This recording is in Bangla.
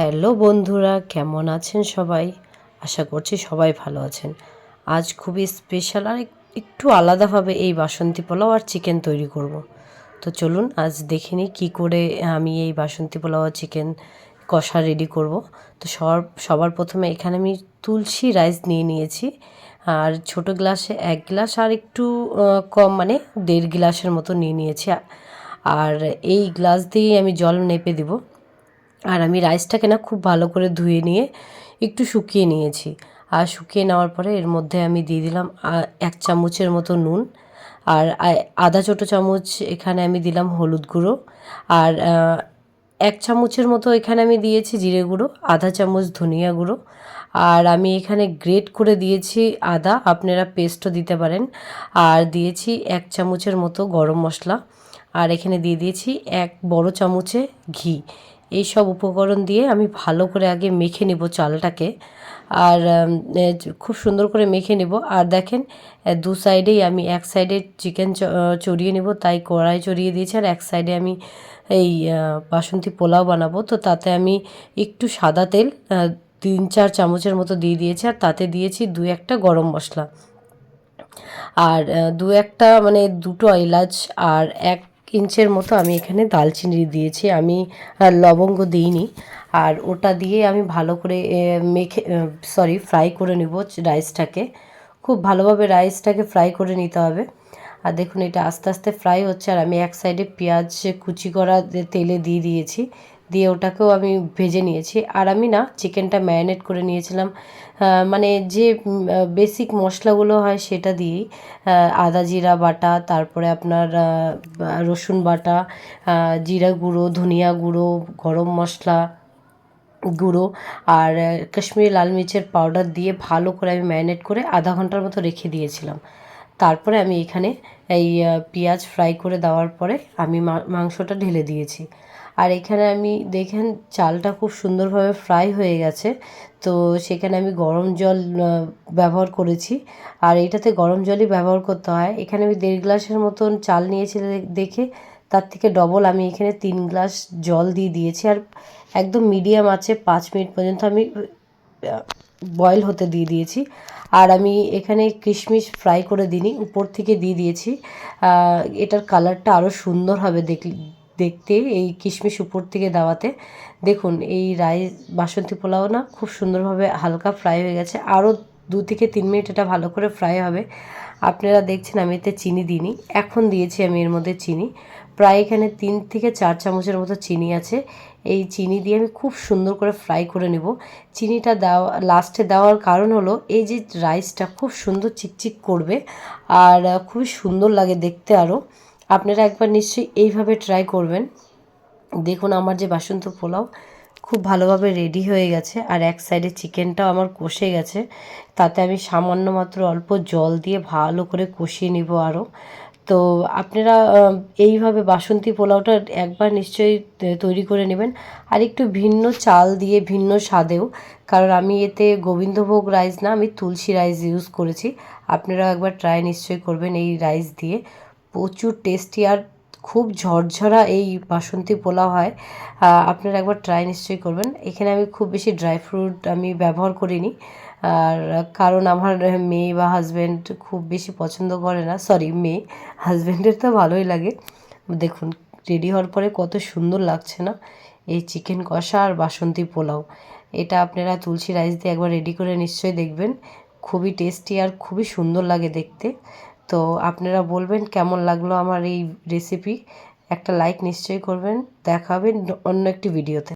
হ্যালো বন্ধুরা, কেমন আছেন সবাই? আশা করছি সবাই ভালো আছেন। আজ খুবই স্পেশাল আর একটু আলাদাভাবে এই বাসন্তী পোলাও আর চিকেন তৈরি করব। তো চলুন আজ দেখে নিই কী করে আমি এই বাসন্তী পোলাও আর চিকেন কষা রেডি করব। তো সব সবার প্রথমে এখানে আমি তুলসী রাইস নিয়ে নিয়েছি। আর ছোট গ্লাসে এক গ্লাস আর একটু কম মানে দেড় গ্লাসের মতো নিয়ে নিয়েছি। আর এই গ্লাস দিয়েই আমি জল নেপে দিব। আর আমি রাইসটাকে না খুব ভালো করে ধুয়ে নিয়ে একটু শুকিয়ে নিয়েছি। আর শুকিয়ে নেওয়ার পরে এর মধ্যে আমি দিয়ে দিলাম এক চামচের মতো নুন। আর আধা ছোটো চামচ এখানে আমি দিলাম হলুদ গুঁড়ো। আর এক চামচের মতো এখানে আমি দিয়েছি জিরে গুঁড়ো, আধা চামচ ধনিয়া গুঁড়ো। আর আমি এখানে গ্রেট করে দিয়েছি আদা, আপনারা পেস্টও দিতে পারেন। আর দিয়েছি এক চামচের মতো গরম মশলা। আর এখানে দিয়ে দিয়েছি এক বড় চামচে ঘি। এই সব উপকরণ দিয়ে আমি ভালো করে আগে মেখে নেব চালটাকে। আর খুব সুন্দর করে মেখে নেব। আর দেখেন দু সাইডেই আমি, এক সাইডে চিকেন চড়িয়ে নেব, তাই কড়াই চড়িয়ে দিয়েছি। আর এক সাইডে আমি এই বাসন্তী পোলাও বানাবো। তো তাতে আমি একটু সাদা তেল তিন চার চামচের মতো দিয়ে দিয়েছি। আর তাতে দিয়েছি দু একটা গরম মশলা। আর দু একটা মানে দুটো এলাচ আর এক ইঞ্চের মতো আমি এখানে দালচিনি দিয়েছি। আমি লবঙ্গ দিইনি। আর ওটা দিয়ে আমি ভালো করে মেখে সরি ফ্রাই করে নেব রাইসটাকে খুব ভালোভাবে রাইসটাকে ফ্রাই করে নিতে হবে। আর দেখুন এটা আস্তে আস্তে ফ্রাই হচ্ছে। আর আমি এক সাইডে পেঁয়াজ কুচি করা তেলে দিয়ে দিয়েছি। দিয়ে ওটাকেও আমি ভেজে নিয়েছি। আর আমি না চিকেনটা ম্যারিনেট করে নিয়েছিলাম। মানে যে বেসিক মশলাগুলো হয় সেটা দিয়েই আদা জিরা বাটা, তারপরে আপনার রসুন বাটা জিরা গুঁড়ো, ধনিয়া গুঁড়ো, গরম মশলা গুঁড়ো আর কাশ্মীরি লাল মির্চের পাউডার দিয়ে ভালো করে আমি ম্যারিনেট করে আধা ঘণ্টার মতো রেখে দিয়েছিলাম। তারপরে আমি এখানে এই পেঁয়াজ ফ্রাই করে দেওয়ার পরে আমি মাংসটা ঢেলে দিয়েছি। আর এখানে আমি দেখেন চালটা খুব সুন্দরভাবে ফ্রাই হয়ে গেছে। তো সেখানে আমি গরম জল ব্যবহার করেছি। আর এটাতে গরম জলই ব্যবহার করতে হয়। এখানে আমি দেড় গ্লাসের মতন চাল নিয়েছি দেখে। তার থেকে ডবল আমি এখানে তিন গ্লাস জল দিয়ে দিয়েছি। আর একদম মিডিয়াম আছে, পাঁচ মিনিট পর্যন্ত আমি বয়েল হতে দিয়ে দিয়েছি। আর আমি এখানে কিশমিশ ফ্রাই করে দিইনি, উপর থেকে দিয়ে দিয়েছি। এটার কালারটা আরও সুন্দর হবে দেখ দেখতে এই কিশমিশ উপর থেকে দেওয়াতে। দেখুন, এই রাইস বাসন্তী পোলাও না খুব সুন্দরভাবে হালকা ফ্রাই হয়ে গেছে। আরও দু থেকে তিন মিনিট এটা ভালো করে ফ্রাই হবে। আপনারা দেখছেন আমি এতে চিনি দিইনি। এখন দিয়েছি আমি এর মধ্যে চিনি। প্রায় এখানে তিন থেকে চার চামচের মতো চিনি আছে। এই চিনি দিয়ে আমি খুব সুন্দর করে ফ্রাই করে নেব। চিনিটা দেওয়া, লাস্টে দেওয়ার কারণ হলো, এই যে রাইসটা খুব সুন্দর চিকচিক করবে আর খুবই সুন্দর লাগে দেখতে আরও। আপনারা একবার নিশ্চয়ই এইভাবে ট্রাই করবেন। দেখুন, আমার যে বাসন্ত পোলাও খুব ভালোভাবে রেডি হয়ে গেছে আর এক সাইডে চিকেনটাও আমার কষে গেছে। তাতে আমি সামান্য মাত্র অল্প জল দিয়ে ভালো করে কষিয়ে নিব আরও তো আপনারা এইভাবে বাসন্তী পোলাওটা একবার নিশ্চয়ই তৈরি করে নেবেন। আর একটু ভিন্ন চাল দিয়ে ভিন্ন স্বাদেও, কারণ আমি এতে গোবিন্দভোগ রাইস না, আমি তুলসী রাইস ইউজ করেছি। আপনারা একবার ট্রাই নিশ্চয়ই করবেন এই রাইস দিয়ে। প্রচুর টেস্টি আর খুব ঝরঝরা এই বাসন্তী পোলাও হয়। আপনারা একবার ট্রাই নিশ্চয়ই করবেন। এখানে আমি খুব বেশি ড্রাই ফ্রুট আমি ব্যবহার করিনি। আর কারণ আমার মেয়ে বা হাজব্যান্ড খুব বেশি পছন্দ করে না। সরি মেয়ে। হাজব্যান্ডের তো ভালোই লাগে। দেখুন রেডি হওয়ার পরে কত সুন্দর লাগছে না? এই চিকেন কষা আর বাসন্তী পোলাও। এটা আপনারা তুলসী রাইস দিয়ে একবার রেডি করে নিশ্চয়ই দেখবেন। খুবই টেস্টি আর খুবই সুন্দর লাগে দেখতে। তো আপনারা বলবেন কেমন লাগল আমার এই রেসিপি একটা লাইক নিশ্চয়ই করবেন। দেখাবেন অন্য একটি ভিডিওতে